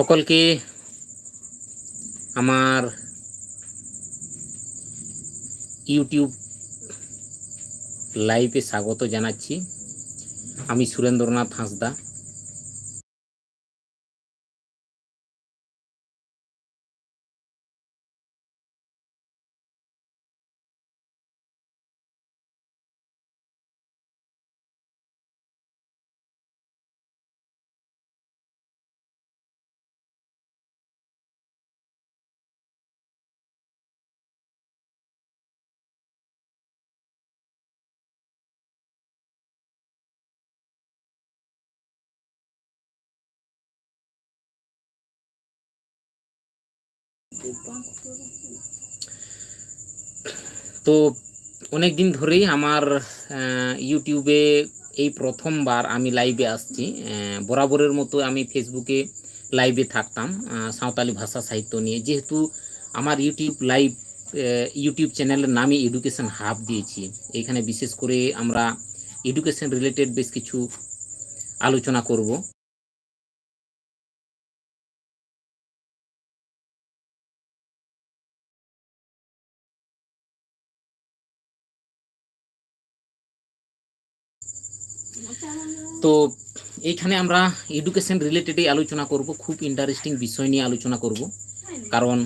সকলকে আমার ইউটিউব লাইভে স্বাগত জানাচ্ছি। আমি সুরেন্দ্রনাথ হাঁসদা। তো অনেক দিন ধরেই আমার ইউটিউবে এই প্রথমবার আমি লাইভে আসছি। বরাবরের মতো আমি ফেসবুকে লাইভে থাকতাম সাঁওতালি ভাষা সাহিত্য নিয়ে। যেহেতু আমার ইউটিউব লাইভ ইউটিউব চ্যানেলের নামে এডুকেশন হাব দিয়েছি, এখানে বিশেষ করে আমরা এডুকেশন রিলেটেড বেশ কিছু আলোচনা করব। তো এইখানে আমরা এডুকেশন রিলেটেডই আলোচনা করব, খুব ইন্টারেস্টিং বিষয় নিয়ে আলোচনা করব। কারণ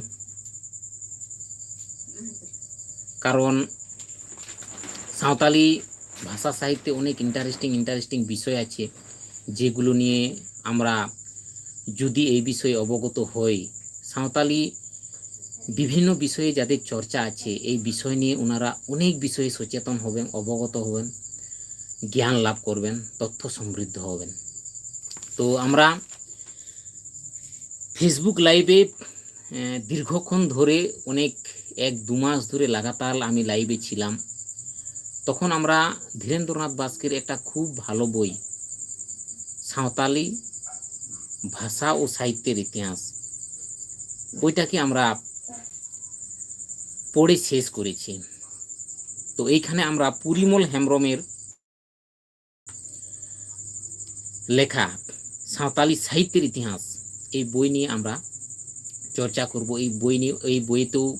কারণ সাঁওতালি ভাষা সাহিত্যে অনেক ইন্টারেস্টিং ইন্টারেস্টিং বিষয় আছে, যেগুলো নিয়ে আমরা যদি এই বিষয়ে অবগত হই, সাঁওতালি বিভিন্ন বিষয়ে যাদের চর্চা আছে, এই বিষয় নিয়ে ওনারা অনেক বিষয়ে সচেতন হবেন, অবগত হবেন। জ্ঞান লাভ করবেন, তথ্য সমৃদ্ধ হবেন। তো আমরা ফেসবুক লাইভে দীর্ঘক্ষণ ধরে, অনেক এক দু মাস ধরে লাগাতার আমি লাইভে ছিলাম। তখন আমরা ধীরেন্দ্রনাথ বাস্কের একটা খুব ভালো বই, সাঁওতালি ভাষা ও সাহিত্যের ইতিহাস, বইটাকে আমরা পড়ে শেষ করেছি। তো এইখানে আমরা পুরিমল হেমব্রমের লেখা সাঁওতালি সাহিত্যের ইতিহাস। এই বই নিয়ে আমরা চর্চা করব। এই বই নিয়ে, এই বইতেও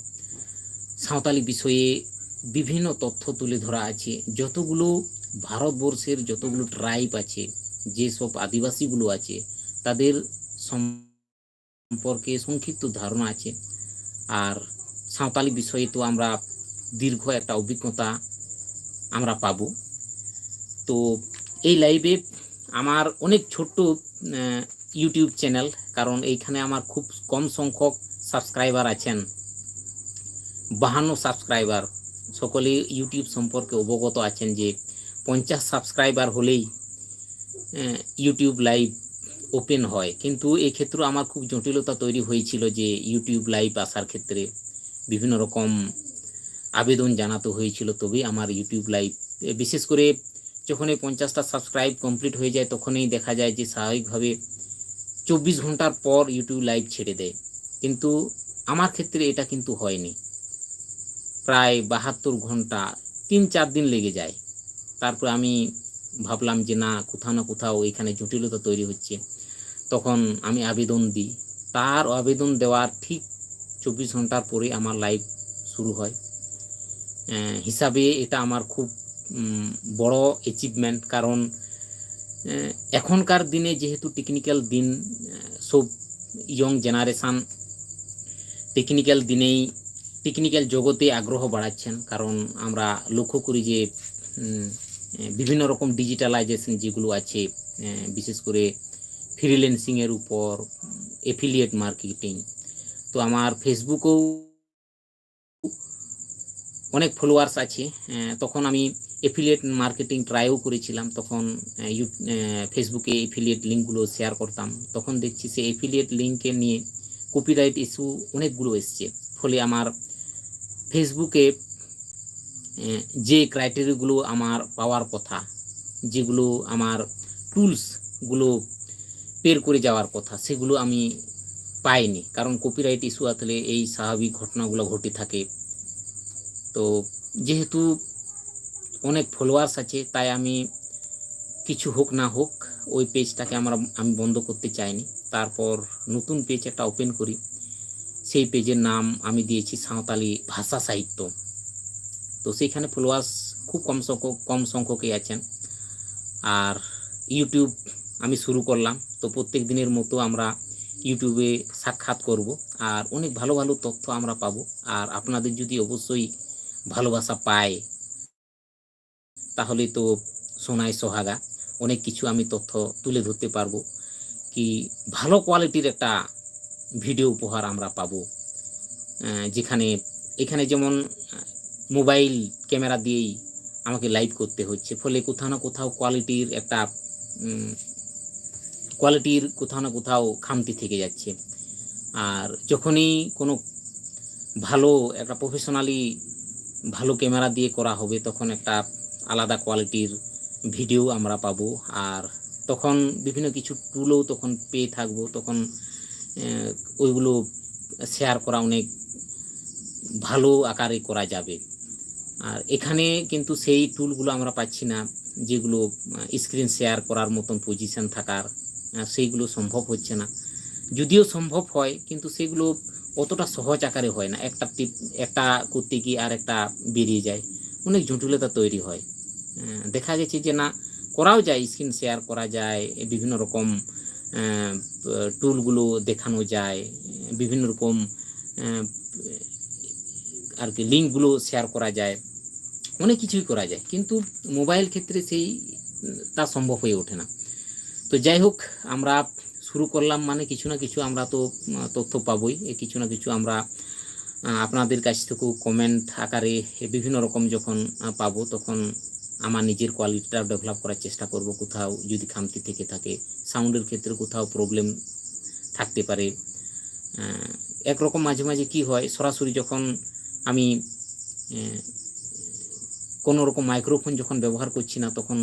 সাঁওতালি বিষয়ে বিভিন্ন তথ্য তুলে ধরা আছে। যতগুলো ভারতবর্ষের যতগুলো ট্রাইব আছে, যেসব আদিবাসীগুলো আছে, তাদের সম্পর্কে সংক্ষিপ্ত ধারণা আছে। আর সাঁওতালি বিষয়ে তো আমরা দীর্ঘ একটা অভিজ্ঞতা আমরা পাবো। তো এই লাইভে আমার অনেক ছোট্ট ইউটিউব চ্যানেল কারণ এইখানে আমার খুব কম সংখ্যক সাবস্ক্রাইবার আছেন। বাহান্ন সাবস্ক্রাইবার সকলে ইউটিউব সম্পর্কে অবগত আছেন যে, পঞ্চাশ সাবস্ক্রাইবার হলেই ইউটিউব লাইভ ওপেন হয়। কিন্তু এই ক্ষেত্রে আমার খুব জটিলতা তৈরি হয়েছিল যে ইউটিউব লাইভ আসার ক্ষেত্রে বিভিন্ন রকম আবেদন জানাতে হয়েছিল। তবেই আমার ইউটিউব লাইভ বিশেষ করে যখন এই পঞ্চাশটা সাবস্ক্রাইব কমপ্লিট হয়ে যায়, তখনই দেখা যায় যে স্বাভাবিকভাবে চব্বিশ ঘণ্টার পর ইউটিউব লাইভ ছেড়ে দেয়। কিন্তু আমার ক্ষেত্রে এটা কিন্তু হয়নি। প্রায় বাহাত্তর ঘণ্টা, তিন চার দিন লেগে যায়। তারপর আমি ভাবলাম যে না, কোথাও না কোথাও এখানে জটিলতা তৈরি হচ্ছে। তখন আমি আবেদন দিই। তার আবেদন দেওয়ার ঠিক চব্বিশ ঘণ্টার পরে আমার লাইভ শুরু হয়। হিসাবে এটা আমার খুব বড় অ্যাচিভমেন্ট কারণ এখনকার দিনে যেহেতু টেকনিক্যাল দিন সব ইয়ং জেনারেশান টেকনিক্যাল দিনেই টেকনিক্যাল জগতে আগ্রহ বাড়াচ্ছেন। কারণ আমরা লক্ষ্য করি যে বিভিন্ন রকম ডিজিটালাইজেশন যেগুলো আছে বিশেষ করে ফ্রিল্যান্সিংয়ের উপর এফিলিয়েট মার্কেটিং তো আমার ফেসবুকেও অনেক ফলোয়ার্স আছে তখন আমি এফিলিয়েট মার্কেটিং ট্রাইও করেছিলাম। তখন ইউ- ফেসবুকে এফিলিয়েট লিঙ্কগুলো শেয়ার করতাম। তখন দেখছি সে এফিলিয়েট লিঙ্কে নিয়ে কপিরাইট ইস্যু অনেকগুলো এসছে। ফলে আমার ফেসবুকে যে ক্রাইটেরিয়াগুলো আমার পাওয়ার কথা, যেগুলো আমার টুলসগুলো পের করে যাওয়ার কথা, সেগুলো আমি পাইনি। কারণ কপিরাইট ইস্যু আসলে এই স্বাভাবিক ঘটনাগুলো ঘটে থাকে। তো যেহেতু অনেক ফলোয়ার্স আছে, তাই আমি কিছু হোক না হোক ওই পেজটাকে আমরা, আমি বন্ধ করতে চাইনি। তারপর নতুন পেজ একটা ওপেন করি। সেই পেজের নাম আমি দিয়েছি সাঁওতালি ভাষা সাহিত্য। তো সেইখানে ফলোয়ার্স খুব কম সংখ্যক, কম সংখ্যকই আছেন। আর ইউটিউব আমি শুরু করলাম। তো প্রত্যেক দিনের মতো আমরা ইউটিউবে সাক্ষাৎ করব। আর অনেক ভালো ভালো তথ্য আমরা পাবো। আর আপনাদের যদি অবশ্যই ভালোবাসা পায় তাহলে তো সোনায় সোহাগা। অনেক কিছু আমি তথ্য তুলে ধরতে পারব কি ভালো কোয়ালিটির একটা ভিডিও উপহার আমরা পাবো। যেখানে, এখানে যেমন মোবাইল ক্যামেরা দিয়েই আমাকে লাইভ করতে হচ্ছে। ফলে কোথাও না কোথাও কোয়ালিটির একটা কোয়ালিটির কোথাও না কোথাও খামতি থেকে যাচ্ছে। আর যখনই কোনো ভালো, একটা প্রফেশনালি ভালো ক্যামেরা দিয়ে করা হবে, তখন একটা আলাদা কোয়ালিটির ভিডিও আমরা পাবো। আর তখন বিভিন্ন কিছু টুলও তখন পেয়ে থাকব। তখন ওইগুলো শেয়ার করা অনেক ভালো আকারে করা যাবে। আর এখানে কিন্তু সেই টুলগুলো আমরা পাচ্ছি না, যেগুলো স্ক্রিন শেয়ার করার মতন পজিশন থাকার সেইগুলো সম্ভব হচ্ছে না। যদিও সম্ভব হয়, কিন্তু সেগুলো অতটা সহজ আকারে হয় না। একটা টিপ একটা করতে গিয়ে আর একটা বেরিয়ে যায়। অনেক জটিলতা তৈরি হয়। দেখা গেছে যে না, করাও যায় স্ক্রিন শেয়ার করা যায়, বিভিন্ন রকম টুলগুলো দেখানো যায়, বিভিন্ন রকম আর কি লিঙ্কগুলো শেয়ার করা যায়, অনেক কিছুই করা যায়, কিন্তু মোবাইল ক্ষেত্রে সেই, তা সম্ভব হয়ে ওঠে না। তো যাই হোক, আমরা শুরু করলাম মানে কিছু না কিছু আমরা তো, তথ্য পাবই কিছু না কিছু আমরা আপনাদের কাছ থেকেও কমেন্ট আকারে বিভিন্ন রকম যখন পাবো, তখন আমার নিজের কোয়ালিটিটা ডেভেলপ করার চেষ্টা করব কোথাও, যদি খামতি থেকে থাকে। সাউন্ডের ক্ষেত্রে কোথাও প্রবলেম থাকতে পারে। একরকম মাঝে মাঝে কি হয়, সরাসরি যখন আমি কোনো রকম মাইক্রোফোন যখন ব্যবহার করছি না, তখন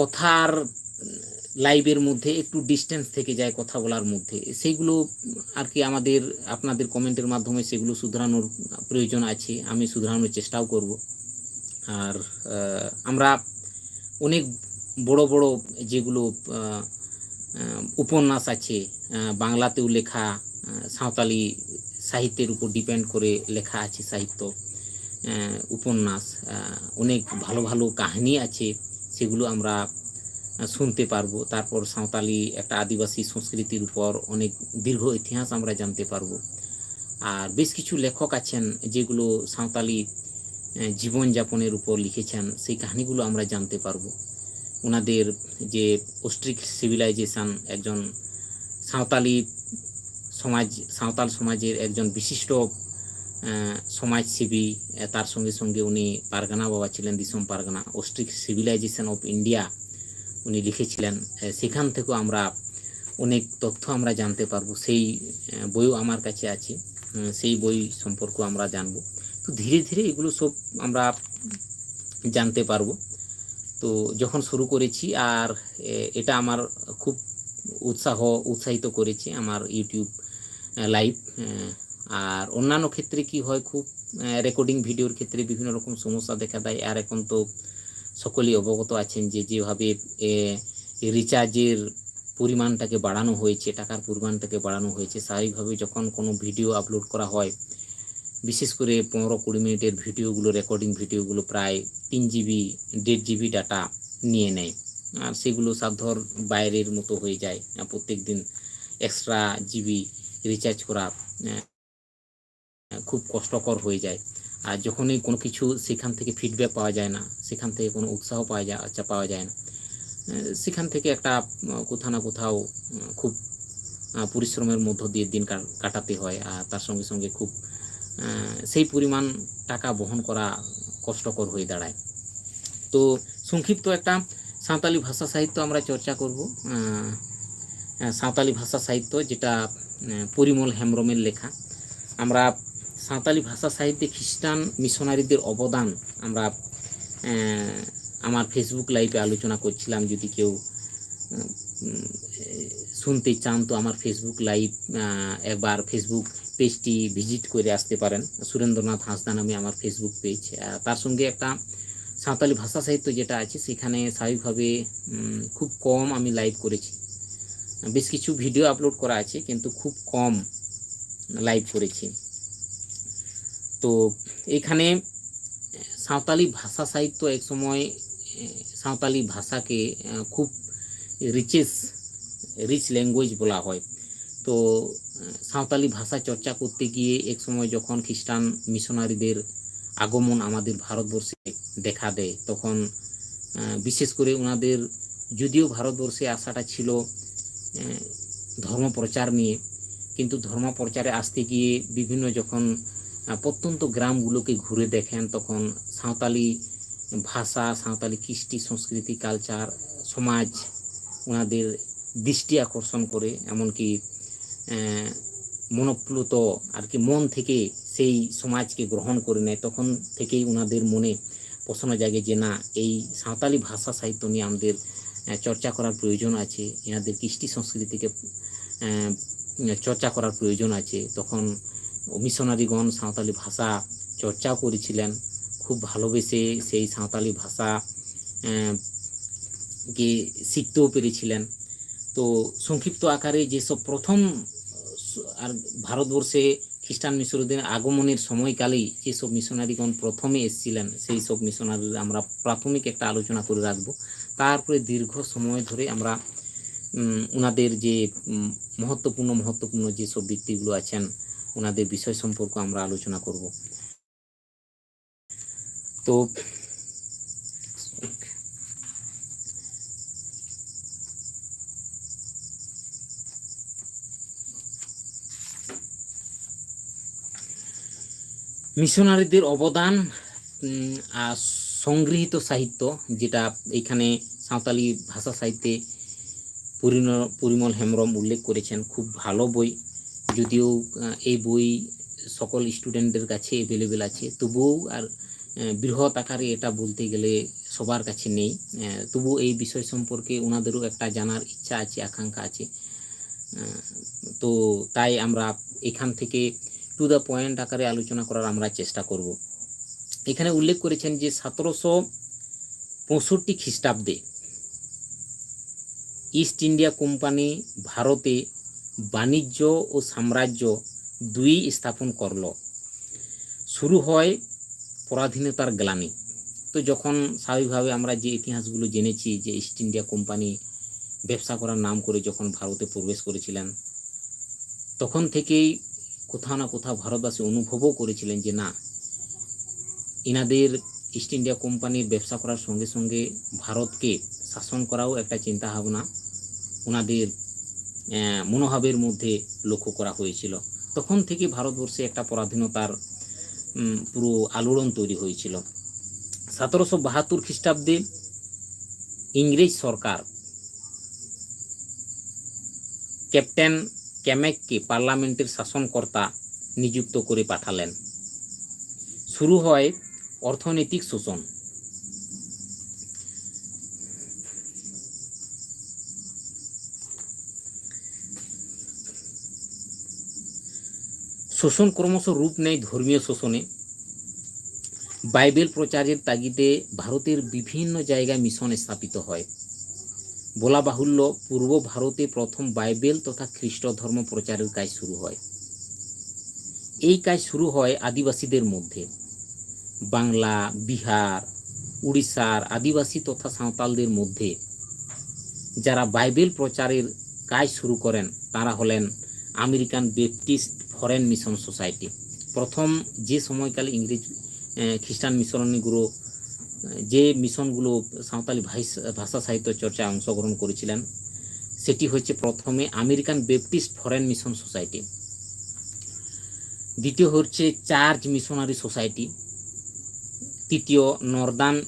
কথার লাইভের মধ্যে একটু ডিস্টেন্স থেকে যায় কথা বলার মধ্যে। সেইগুলো আর কি আমাদের, আপনাদের কমেন্টের মাধ্যমে সেগুলো শুধরানোর প্রয়োজন আছে, আমি শুধরানোর চেষ্টাও করব। আর আমরা অনেক বড় বড় যেগুলো উপন্যাস আছে বাংলাতেও লেখা সাঁওতালি সাহিত্যের উপর ডিপেন্ড করে লেখা আছে সাহিত্য উপন্যাস অনেক ভালো ভালো কাহিনী আছে, সেগুলো আমরা শুনতে পারব। তারপর সাঁওতালি একটা আদিবাসী সংস্কৃতির উপর অনেক দীর্ঘ ইতিহাস আমরা জানতে পারব। আর বেশ কিছু লেখক আছেন যেগুলো সাঁওতালি জীবনযাপনের উপর লিখেছেন, সেই কাহিনীগুলো আমরা জানতে পারব। ওনাদের যে অস্ট্রিক সিভিলাইজেশন একজন সাঁওতালি সমাজ, সাঁওতাল সমাজের একজন বিশিষ্ট সমাজসেবী তার সঙ্গে সঙ্গে উনি পারগানা বাবা ছিলেন, Disom Pargana. Austric civilization of India উনি লিখেছিলেন। সেখান থেকেও আমরা অনেক তথ্য আমরা জানতে পারব। সেই বইও আমার কাছে আছে। সেই বই সম্পর্ক আমরা জানব। তো ধীরে ধীরে এগুলো সব আমরা জানতে পারব। তো যখন শুরু করেছি আর এটা আমার খুব উৎসাহ, উৎসাহিত করেছে আমার ইউটিউব লাইভ আর অন্যান্য ক্ষেত্রে কি হয় খুব রেকর্ডিং ভিডিওর ক্ষেত্রে বিভিন্ন রকম সমস্যা দেখা দেয়। আর এখন তো সকলেই অবগত আছেন যে যেভাবে রিচার্জের পরিমাণটাকে বাড়ানো হয়েছে, টাকার পরিমাণটাকে বাড়ানো হয়েছে, স্বাভাবিকভাবে যখন কোনো ভিডিও আপলোড করা হয় বিশেষ করে পনেরো কুড়ি মিনিটের ভিডিওগুলো রেকর্ডিং ভিডিওগুলো প্রায় তিন জিবি দেড় জিবি ডাটা নিয়ে নেয়। আর সেগুলো সাধ্যর বাইরের মতো হয়ে যায়। প্রত্যেক দিন এক্সট্রা জিবি রিচার্জ করা খুব কষ্টকর হয়ে যায়। আর যখনই কোনো কিছু সেখান থেকে ফিডব্যাক পাওয়া যায় না, সেখান থেকে কোনো উৎসাহ পাওয়া যায় আচ্ছা পাওয়া যায় না সেখান থেকে একটা কোথাও না কোথাও খুব পরিশ্রমের মধ্য দিয়ে দিন কাটাতে হয়। আর তার সঙ্গে সঙ্গে খুব সেই পরিমাণ টাকা বহন করা কষ্টকর হয়ে দাঁড়ায়। তো সংক্ষিপ্ত একটা সাঁওতালি ভাষা সাহিত্য আমরা চর্চা করব। সাঁওতালি ভাষা সাহিত্য যেটা পরিমল হেমব্রমের লেখা। আমরা সাঁওতালি ভাষা সাহিত্যে খ্রিস্টান মিশনারিদের অবদান আমরা আমার ফেসবুক লাইভে আলোচনা করছিলাম। যদি কেউ শুনতে চান তো আমার ফেসবুক লাইভ একবার ফেসবুক পেজটি ভিজিট করে আসতে পারেন। সুরেন্দ্রনাথ হাঁসদা নামে আমার ফেসবুক পেজ তার সঙ্গে একটা সাঁওতালি ভাষা সাহিত্য যেটা আছে, সেখানে স্বাভাবিকভাবে খুব কম আমি লাইভ করেছি। বেশ কিছু ভিডিও আপলোড করা আছে, কিন্তু খুব কম লাইভ করেছি। তো এখানে সাঁওতালি ভাষা সাহিত্য এক সময় সাঁওতালি ভাষাকে খুব রিচেস রিচ ল্যাঙ্গুয়েজ বলা হয়। তো সাঁওতালি ভাষা চর্চা করতে গিয়ে এক সময় যখন খ্রিস্টান মিশনারিদের আগমন আমাদের ভারতবর্ষে দেখা দেয়, তখন বিশেষ করে ওনাদের যদিও ভারতবর্ষে আসাটা ছিল ধর্ম প্রচার নিয়ে, কিন্তু ধর্ম প্রচারে আসতে গিয়ে বিভিন্ন যখন প্রত্যন্ত গ্রামগুলোকে ঘুরে দেখেন, তখন সাঁওতালি ভাষা, সাঁওতালি কৃষ্টি, সংস্কৃতি, কালচার, সমাজ ওনাদের দৃষ্টি আকর্ষণ করে, এমনকি মনোপ্লুত আর কি মন থেকে সেই সমাজকে গ্রহণ করে নেয়, তখন থেকেই ওনাদের মনে প্রশ্ন জাগে যে, না, এই সাঁওতালি ভাষা সাহিত্য নিয়ে আমাদের চর্চা করার প্রয়োজন আছে, এনাদের কৃষ্টি সংস্কৃতিকে চর্চা করার প্রয়োজন আছে। তখন মিশনারিগণ সাঁওতালি ভাষা চর্চাও করেছিলেন, খুব ভালোবেসে সেই সাঁওতালি ভাষা কে শিখতেও পেরেছিলেন। তো সংক্ষিপ্ত আকারে যেসব প্রথম আর ভারতবর্ষে খ্রিস্টান মিশরদের আগমনের সময়কালেই যেসব মিশনারিগণ প্রথমে এসেছিলেন, সেই সব মিশনারি আমরা প্রাথমিক একটা আলোচনা করে রাখব। তারপরে দীর্ঘ সময় ধরে আমরা ওনাদের যে মহত্বপূর্ণ মহত্বপূর্ণ যেসব ব্যক্তিগুলো আছেন ওনাদের বিষয় সম্পর্কে আমরা আলোচনা করব। তো মিশনারিদের অবদান আর সংগৃহীত সাহিত্য, যেটা এখানে সাঁওতালি ভাষা সাহিত্যে পরিণ- পরিমল হেমব্রম উল্লেখ করেছেন। খুব ভালো বই। যদিও এই বই সকল স্টুডেন্টদের কাছে অ্যাভেলেবেল আছে। তবুও আর বৃহৎ আকারে এটা বলতে গেলে সবার কাছে নেই। তবুও এই বিষয় সম্পর্কে ওনাদেরও একটা জানার ইচ্ছা আছে, আকাঙ্ক্ষা আছে। তো তাই আমরা এখান থেকে টু দ্য পয়েন্ট আকারে আলোচনা করার আমরা চেষ্টা করব। এখানে উল্লেখ করেছেন যে সতেরোশো পঁয়ষট্টি খ্রিস্টাব্দে ইস্ট ইন্ডিয়া কোম্পানি ভারতে বাণিজ্য ও সাম্রাজ্য দুই স্থাপন করল। শুরু হয় পরাধীনতার গ্লানি। তো যখন স্বাভাবিকভাবে আমরা যে ইতিহাসগুলো জেনেছি যে ইস্ট ইন্ডিয়া কোম্পানি ব্যবসা করার নাম করে যখন ভারতে প্রবেশ করেছিলেন, তখন থেকেই কোথাও না কোথাও ভারতবাসী অনুভবও করেছিলেন যে না ইনাদের ইস্ট ইন্ডিয়া কোম্পানির ব্যবসা করার সঙ্গে সঙ্গে ভারতকে শাসন করাও একটা চিন্তা ভাবনা ওনাদের মনোভাবের মধ্যে লক্ষ্য করা হয়েছিল। তখন থেকে ভারতবর্ষে একটা পরাধীনতার পুরো আলোড়ন তৈরি হয়েছিল। সতেরোশো বাহাত্তর খ্রিস্টাব্দে ইংরেজ সরকার ক্যাপ্টেন ক্যামেককে পার্লামেন্টের শাসনকর্তা নিযুক্ত করে পাঠালেন। শুরু হয় অর্থনৈতিক শোষণ। শোষণ ক্রমশ রূপ নেয় ধর্মীয় শোষণে। বাইবেল প্রচারের তাগিদে ভারতের বিভিন্ন জায়গায় মিশন স্থাপিত হয়। বলা বাহুল্য পূর্ব ভারতে প্রথম বাইবেল তথা খ্রিস্ট ধর্ম প্রচারের কাজ শুরু হয়। এই কাজ শুরু হয় আদিবাসীদের মধ্যে। বাংলা বিহার উড়িষ্যার আদিবাসী তথা সাঁওতালদের মধ্যে। যারা বাইবেল প্রচারের কাজ শুরু করেন তারা হলেন American Baptist foreign mission society. প্রথম যে সময়কালে ইংরেজ খ্রিস্টান মিশনারিগুলো আহ, যে মিশনগুলো সাঁওতালি ভাষা সাহিত্য চর্চায় অংশগ্রহণ করেছিলেন, সেটি হচ্ছে প্রথমে American Baptist foreign mission society. দ্বিতীয় হচ্ছে চার্চ মিশনারি সোসাইটি। তৃতীয় northern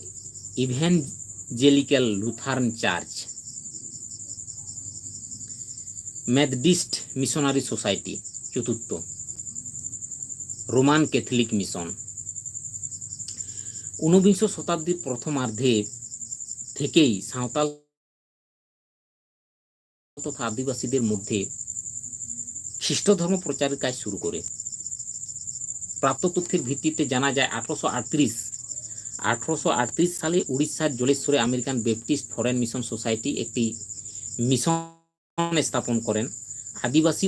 evangelical Lutheran church. Methodist missionary society. চতুর্থ, রোমান ক্যাথলিক মিশন। ঊনবিংশ শতাব্দীর প্রথমার্ধে থেকেই সাঁওতাল তথা আদিবাসীদের মধ্যে খ্রিস্ট ধর্ম প্রচারের কাজ শুরু করে। প্রাপ্ত তথ্যের ভিত্তিতে জানা যায়, আঠারোশো আটত্রিশ আঠারোশো আটত্রিশ সালে উড়িষ্যার জলেশ্বরে American Baptist foreign mission society একটি মিশন স্থাপন করেন। আদিবাসী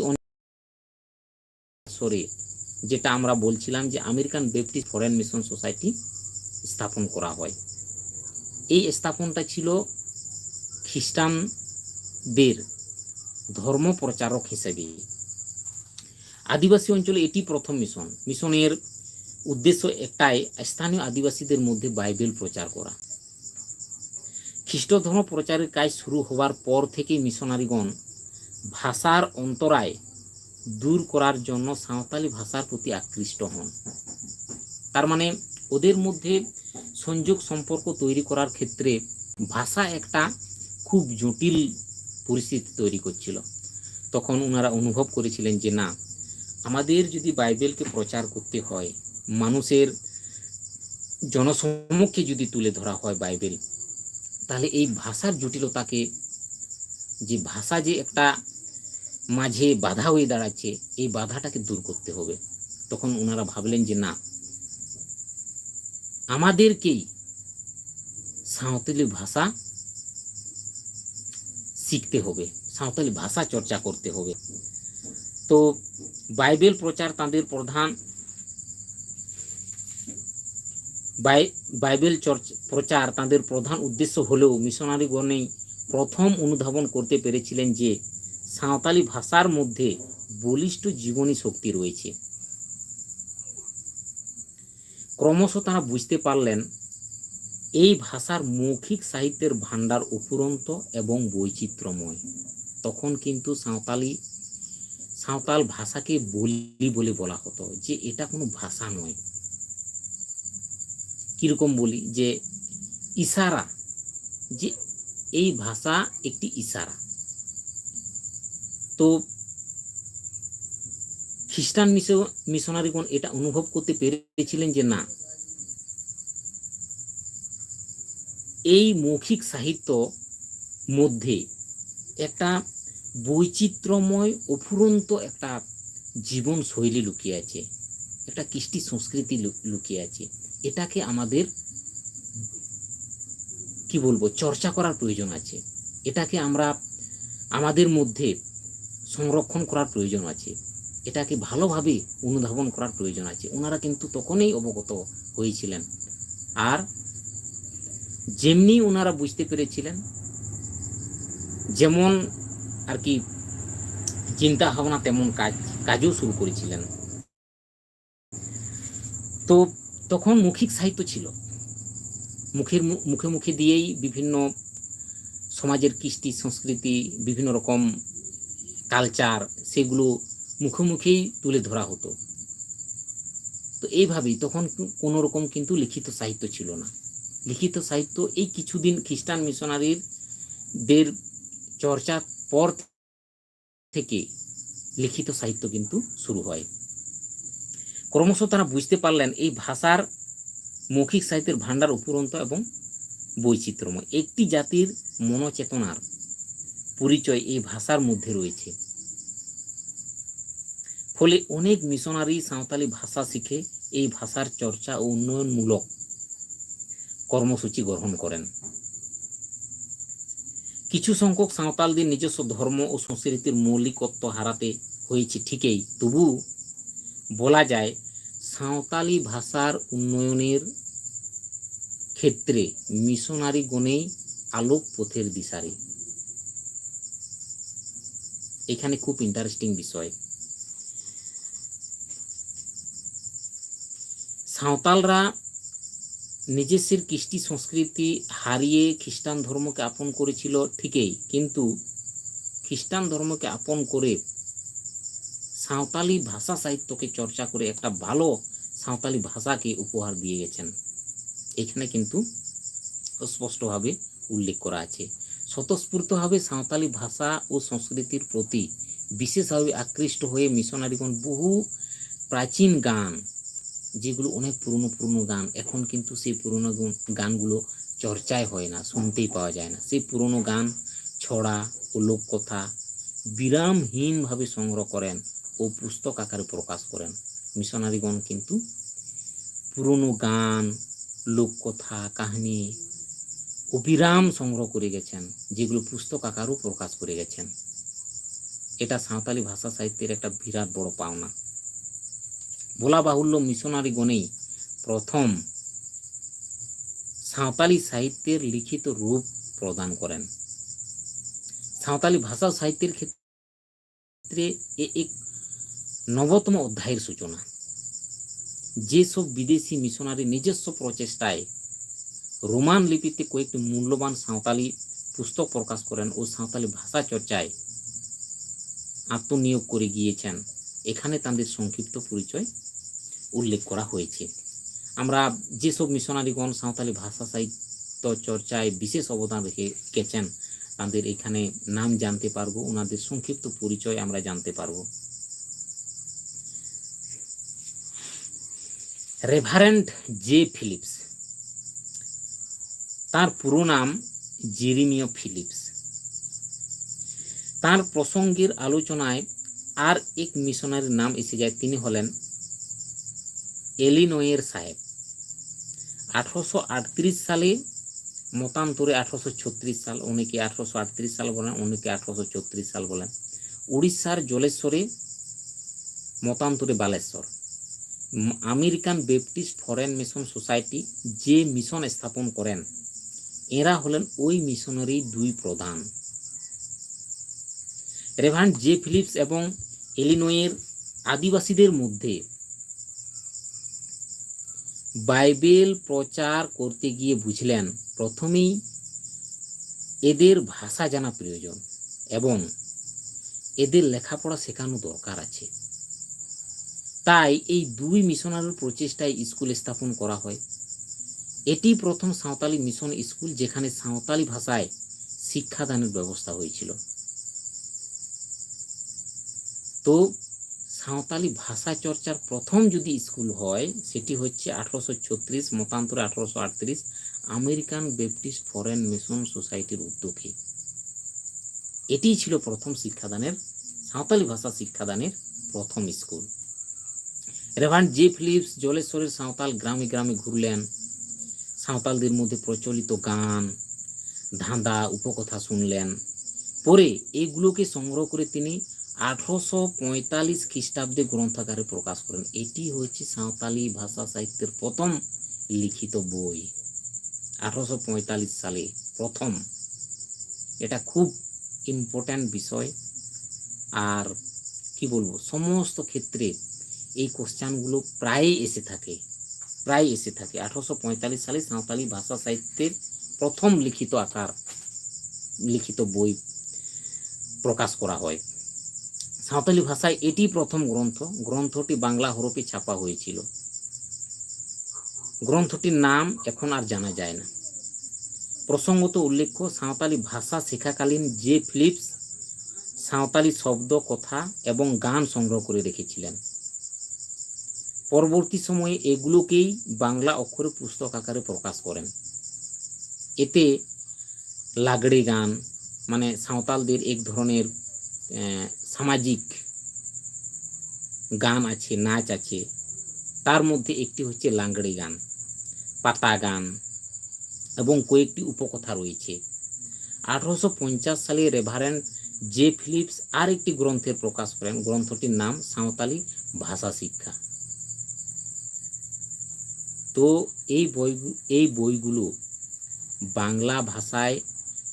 সরে, যেটা আমরা বলছিলাম যে American Baptist foreign mission society স্থাপন করা হয়। এই স্থাপনটা ছিল খ্রিস্টানদের ধর্ম প্রচারক হিসেবে। আদিবাসী অঞ্চলে এটি প্রথম মিশন। মিশনের উদ্দেশ্য একটাই স্থানীয় আদিবাসীদের মধ্যে বাইবেল প্রচার করা। খ্রিস্ট ধর্ম প্রচারের কাজ শুরু হওয়ার পর থেকে মিশনারিগণ ভাষার অন্তরায় দূর করার জন্য সাঁওতালি ভাষার প্রতি আকৃষ্ট হন। তার মানে ওদের মধ্যে সংযোগ সম্পর্ক তৈরি করার ক্ষেত্রে ভাষা একটা খুব জটিল পরিস্থিতি তৈরি করছিল। তখন ওনারা অনুভব করেছিলেন যে, না, আমাদের যদি বাইবেলকে প্রচার করতে হয়, মানুষের জনসম্মুখে যদি তুলে ধরা হয় বাইবেল, তাহলে এই ভাষার জটিলতাকে, যে ভাষা যে একটা মাঝে বাধা হয়ে দাঁড়াচ্ছে, এই বাধাটাকে দূর করতে হবে। তখন ওনারা ভাবলেন যে, না আমাদেরকেই সাঁওতালি ভাষা শিখতে হবে, সাঁওতালি ভাষা চর্চা করতে হবে। তো বাইবেল প্রচার তাদের প্রধান বাই- বাইবেল চর্চা প্রচার তাদের প্রধান উদ্দেশ্য হলেও মিশনারিগণেই প্রথম অনুধাবন করতে পেরেছিলেন যে সাঁওতালি ভাষার মধ্যে বলিষ্ঠ জীবনী শক্তি রয়েছে। ক্রমশ তারা বুঝতে পারলেন, এই ভাষার মৌখিক সাহিত্যের ভাণ্ডার অফুরন্ত এবং বৈচিত্র্যময়। তখন কিন্তু সাঁওতালি, সাঁওতাল ভাষাকে বলি বলে বলা হতো যে, এটা কোনো ভাষা নয়। কীরকম বলি? যে, ইশারা, যে, এই ভাষা একটি ইশারা। তো খ্রিস্টান মিশো- মিশনারিগণ এটা অনুভব করতে পেরেছিলেন যে না, এই মৌখিক সাহিত্য মধ্যে একটা বৈচিত্র্যময়, অফুরন্ত একটা জীবন শৈলী লুকিয়ে আছে, একটা কৃষ্টি সংস্কৃতি লুকিয়ে আছে। এটাকে আমাদের কি বলব, চর্চা করার প্রয়োজন আছে। এটাকে আমরা আমাদের মধ্যে সংরক্ষণ করার প্রয়োজন আছে। এটাকে ভালোভাবে অনুধাবন করার প্রয়োজন আছে। ওনারা কিন্তু তখনই অবগত হয়েছিলেন। আর যেমনি ওনারা বুঝতে পেরেছিলেন, যেমন আর কি চিন্তা ভাবনা তেমন কাজ, কাজও শুরু করেছিলেন। তো তখন মৌখিক সাহিত্য ছিল। মুখের মুখে মুখে দিয়েই বিভিন্ন সমাজের কৃষ্টি, সংস্কৃতি, বিভিন্ন রকম কালচার সেগুলো মুখে মুখেই তুলে ধরা হতো। তো এইভাবেই তখন কোনো রকম কিন্তু লিখিত সাহিত্য ছিল না। লিখিত সাহিত্য এই কিছুদিন খ্রিস্টান মিশনারির দের চর্চার পর থেকে লিখিত সাহিত্য কিন্তু শুরু হয়। ক্রমশ তারা বুঝতে পারলেন এই ভাষার মৌখিক সাহিত্যের ভাণ্ডার উপরন্ত এবং বৈচিত্র্যময়। একটি জাতির মনোচেতনার পরিচয় এই ভাষার মধ্যে রয়েছে। ফলে অনেক মিশনারি সাঁওতালি ভাষা শিখে এই ভাষার চর্চা ও উন্নয়নমূলক কর্মসূচি গ্রহণ করেন। কিছু সংখ্যক সাঁওতালদের নিজস্ব ধর্ম ও সংস্কৃতির মৌলিকত্ব হারাতে হয়েছে ঠিকই, তবু বলা যায় সাঁওতালি ভাষার উন্নয়নের ক্ষেত্রে মিশনারি গণেই আলোক পথের দিশারি। এখানে খুব ইন্টারেস্টিং বিষয়। সাঁওতালরা নিজস্বের কৃষ্টি সংস্কৃতি হারিয়ে খ্রিস্টান ধর্মকে আপন করেছিল ঠিকই, কিন্তু খ্রিস্টান ধর্মকে আপন করে সাঁওতালি ভাষা সাহিত্যকে চর্চা করে একটা ভালো সাঁওতালি ভাষাকে উপহার দিয়ে গেছেন। এখানে কিন্তু স্পষ্টভাবে উল্লেখ করা আছে। স্বতঃস্ফূর্তভাবে সাঁওতালি ভাষা ও সংস্কৃতির প্রতি বিশেষভাবে আকৃষ্ট হয়ে মিশনারিগণ বহু প্রাচীন গান যেগুলো অনেক পুরনো পুরনো গান। এখন কিন্তু সেই পুরনো গানগুলো চর্চায় হয় না, শুনতেই পাওয়া যায় না। সেই পুরনো গান, ছড়া ও লোককথা বিরামহীনভাবে সংগ্রহ করেন ও পুস্তক আকারে প্রকাশ করেন। মিশনারিগণ কিন্তু পুরনো গান, লোককথা, কাহিনী অবিরাম সংগ্রহ করে গেছেন, যেগুলো পুস্তক আকারও প্রকাশ করে গেছেন। এটা সাঁওতালি ভাষা সাহিত্যের একটা বিরাট বড় পাওনা। বলা বাহুল্য মিশনারি গণেই প্রথম সাঁওতালি সাহিত্যের লিখিত রূপ প্রদান করেন। সাঁওতালি ভাষা সাহিত্যের ক্ষেত্রে এ এক নবতম অধ্যায়ের সূচনা। যেসব বিদেশি মিশনারি নিজস্ব প্রচেষ্টায় রোমান লিপিতে কয়েকটি মূল্যবান সাঁওতালি পুস্তক প্রকাশ করেন ও সাঁওতালি ভাষা চর্চায় আত্মনিয়োগ করে গিয়েছেন। এখানে তাদের সংক্ষিপ্ত পরিচয় উল্লেখ করা হয়েছে। আমরা যেসব মিশনারিগণ সাঁওতালি ভাষা সাহিত্য চর্চায় বিশেষ অবদান রেখে গেছেন, তাদের এখানে নাম জানতে পারব, ওনাদের সংক্ষিপ্ত পরিচয় আমরা জানতে পারব। রেভারেন্ট জে ফিলিপস তার পুরো নাম জেরিমিও ফিলিপস তার প্রসঙ্গের আলোচনায় আর এক মিশনারির নাম এসে যায়, তিনি হলেন এলিনয়ের সাহেব। আঠারোশো আটত্রিশ সালে মতান্তরে আঠারোশো ছত্রিশ সাল অনেকে আঠারোশো আটত্রিশ সাল বলেন অনেকে আঠারোশো ছত্রিশ সাল বলেন? উড়িষ্যার জলেশ্বরে মতান্তরে Baleshwar. American Baptist foreign mission society যে মিশন স্থাপন করেন, এরা হলেন ওই মিশনারি দুই প্রধান। রেভান্ট জে ফিলিপস এবং এলিনয়ের আদিবাসীদের মধ্যে বাইবেল প্রচার করতে গিয়ে বুঝলেন, প্রথমেই এদের ভাষা জানা প্রয়োজন এবং এদের লেখাপড়া শেখানো দরকার আছে। তাই এই দুই মিশনারির প্রচেষ্টায় স্কুল স্থাপন করা হয়। এটি প্রথম সাঁওতালি মিশন স্কুল যেখানে সাঁওতালি ভাষায় শিক্ষাদানের ব্যবস্থা হয়েছিল। তো সাঁওতালি ভাষা চর্চার প্রথম যদি স্কুল হয়, সেটি হচ্ছে আঠারোশো ছত্রিশ, মতান্তরে আঠারোশো আটত্রিশ, আমেরিকান বেপটিস্ট ফরেন মিশন সোসাইটির উদ্যোগে। এটিই ছিল প্রথম শিক্ষাদানের, সাঁওতালি ভাষা শিক্ষাদানের প্রথম স্কুল। রেভান্ড জে ফিলিপস জলেশ্বরের সাঁওতাল গ্রামে গ্রামে ঘুরলেন। সাঁওতালদের মধ্যে প্রচলিত গান ধাঁধা উপকথা শুনলেন। পরে এগুলোকে সংগ্রহ করে তিনি আঠারোশো পঁয়তাল্লিশ খ্রিস্টাব্দে গ্রন্থাগারে প্রকাশ করেন। এটি হচ্ছে সাঁওতালি ভাষা সাহিত্যের প্রথম লিখিত বই। আঠারোশো পঁয়তাল্লিশ সালে প্রথম। এটা খুব ইম্পর্ট্যান্ট বিষয়। আর কি বলব, সমস্ত ক্ষেত্রে এই কোশ্চানগুলো প্রায়ই এসে থাকে। প্রায় এসে থাকে। আঠারোশো পঁয়তাল্লিশ সালে সাঁওতালি ভাষা সাহিত্যের প্রথম লিখিত আকার, লিখিত বই প্রকাশ করা হয়। সাঁওতালি ভাষায় এটি প্রথম গ্রন্থ। গ্রন্থটি বাংলা হরফে ছাপা হয়েছিল। গ্রন্থটির নাম এখন আর জানা যায় না। প্রসঙ্গত উল্লেখ্য, সাঁওতালি ভাষা শেখাকালীন যে ফিলিপস সাঁওতালি শব্দ, কথা এবং গান সংগ্রহ করে রেখেছিলেন। পরবর্তী সময়ে এগুলোকেই বাংলা অক্ষরে পুস্তক আকারে প্রকাশ করেন। এতে লাগড়ে গান মানে সাঁওতালদের এক ধরনের সামাজিক গান আছে, নাচ আছে। তার মধ্যে একটি হচ্ছে লাংড়ি গান, পাতা গান এবং কয়েকটি উপকথা রয়েছে। আঠারোশো পঞ্চাশ সালে রেভারেন্ট জে ফিলিপস আর একটি গ্রন্থের প্রকাশ করেন। গ্রন্থটির নাম সাঁওতালি ভাষা শিক্ষা। তো এই বই, এই বইগুলো বাংলা ভাষায়,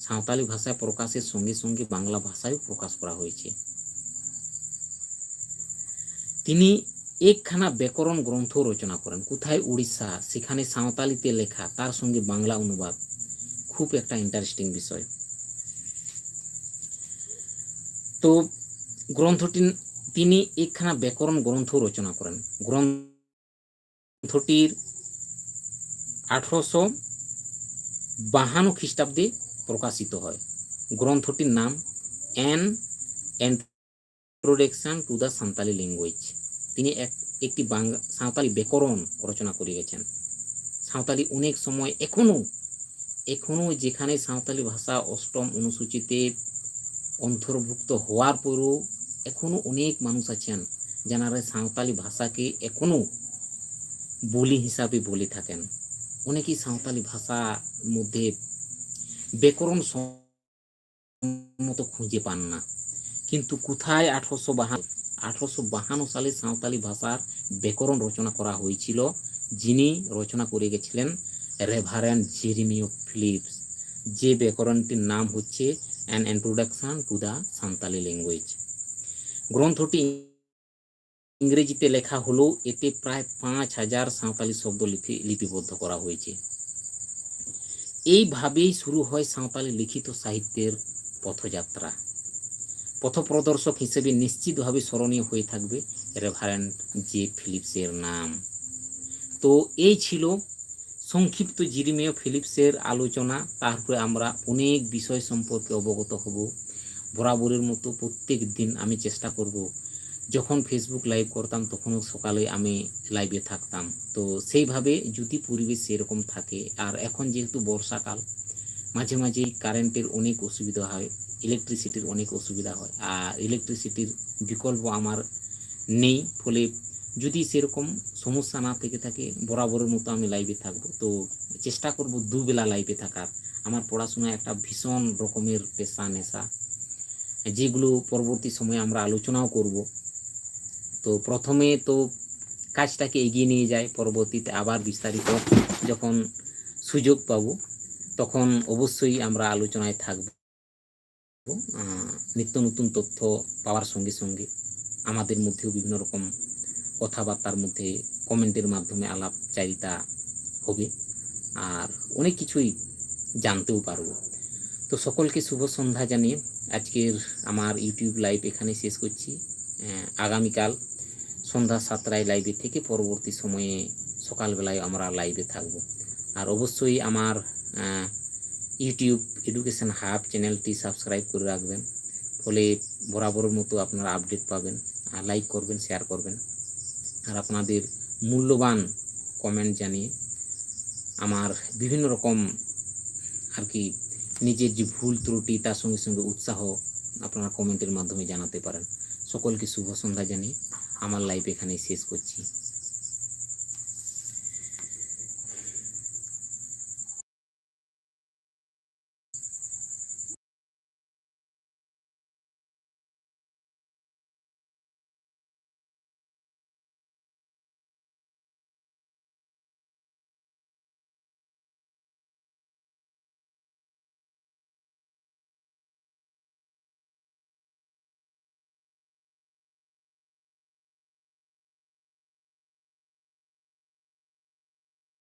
সাঁওতালি ভাষায় প্রকাশের সঙ্গে সঙ্গে বাংলা ভাষায়ও প্রকাশ করা হয়েছে। তিনি একখানা ব্যাকরণ গ্রন্থ রচনা করেন। কোথায়? উড়িষ্যা। সেখানে সাঁওতালিতে লেখা। তার সঙ্গে বাংলা অনুবাদ। খুব একটা ইন্টারেস্টিং বিষয়। তো গ্রন্থটি, তিনি একখানা ব্যাকরণ গ্রন্থ রচনা করেন। গ্রন্থটির আঠারোশো বাহান্ন খ্রিস্টাব্দে প্রকাশিত হয়। গ্রন্থটির নাম an introduction to the Santali language তিনি এক, একটি বাংলা সাঁওতালি ব্যাকরণ রচনা করে গেছেন সাঁওতালি অনেক সময় এখনও এখনও যেখানে সাঁওতালি ভাষা অষ্টম অনুসূচিতে অন্তর্ভুক্ত হওয়ার পরও এখনও অনেক মানুষ আছেন যারা সাঁওতালি ভাষাকে এখনও বলি হিসাবে বলে থাকেন। অনেকেই সাঁওতালি ভাষার মধ্যে ব্যাকরণ মতো খুঁজে পান না। কিন্তু কোথায় আঠারোশো বাহান্ন আঠারোশো বাহান্ন সালে সাঁওতালি ভাষার ব্যাকরণ রচনা করা হয়েছিল, যিনি রচনা করে গেছিলেন রেভারেন্ড জেরিমিও ফিলিপস। যে ব্যাকরণটির নাম হচ্ছে an introduction to the Santali language গ্রন্থটি ইংরেজিতে লেখা হলেও এতে প্রায় পাঁচ হাজার সাঁওতালি শব্দ লিপি, লিপিবদ্ধ করা হয়েছে। এইভাবেই শুরু হয় সাঁওতালি লিখিত সাহিত্যের পথযাত্রা। পথপ্রদর্শক হিসেবে নিশ্চিতভাবে স্মরণীয় হয়ে থাকবে রেভারেন্ট জে ফিলিপসের নাম। তো এই ছিল সংক্ষিপ্ত জিরিমেয় ফিলিপসের আলোচনা। তারপরে আমরা অনেক বিষয় সম্পর্কে অবগত হব। বরাবরের মতো প্রত্যেক দিন আমি চেষ্টা করব। যখন ফেসবুক লাইভ করতাম, তখনও সকালে আমি লাইভে থাকতাম। তো সেইভাবে যদি পরিবেশ সেরকম থাকে, আর এখন যেহেতু বর্ষাকাল, মাঝে মাঝে কারেন্টের অনেক অসুবিধা হয়। ইলেকট্রিসিটির অনেক অসুবিধা হয়। আর ইলেকট্রিসিটির বিকল্প আমার নেই, ফলে যদি সেরকম সমস্যা না থেকে থাকে, বরাবরের মতো আমি লাইভে থাকব। তো চেষ্টা করব দুবেলা লাইভে থাকার। আমার পড়াশোনা একটা ভীষণ রকমের পেশা, নেশা, যেগুলো পরবর্তী সময়ে আমরা আলোচনাও করব। তো প্রথমে তো কাজটাকে এগিয়ে নিয়ে যায় পরবর্তীতে আবার বিস্তারিত যখন সুযোগ পাব, তখন অবশ্যই আমরা আলোচনায় থাকব। নিত্য নতুন তথ্য পাওয়ার সঙ্গে সঙ্গে আমাদের মধ্যেও বিভিন্ন রকম কথাবার্তার মধ্যে কমেন্টের মাধ্যমে আলাপচারিতা হবে আর অনেক কিছুই জানতেও পারব। তো সকলকে শুভ সন্ধ্যা জানিয়ে আজকের আমার ইউটিউব লাইভ এখানে শেষ করছি। আগামীকাল সন্ধ্যা সাতটায় লাইভে থেকে পরবর্তী সময়ে সকালবেলায় আমরা লাইভে থাকব। আর অবশ্যই আমার ইউটিউব এডুকেশন হাব চ্যানেলটি সাবস্ক্রাইব করে রাখবেন। ফলে বরাবরের মতো আপনারা আপডেট পাবেন আর লাইক করবেন, শেয়ার করবেন। আর আপনাদের মূল্যবান কমেন্ট জানিয়ে আমার বিভিন্ন রকম আর কি নিজের যে ভুল ত্রুটি তার সঙ্গে সঙ্গে উৎসাহ আপনারা কমেন্টের মাধ্যমে জানাতে পারেন। সকলকে শুভ সন্ধ্যা জানিয়ে আমার লাইফ এখানেই শেষ করছি।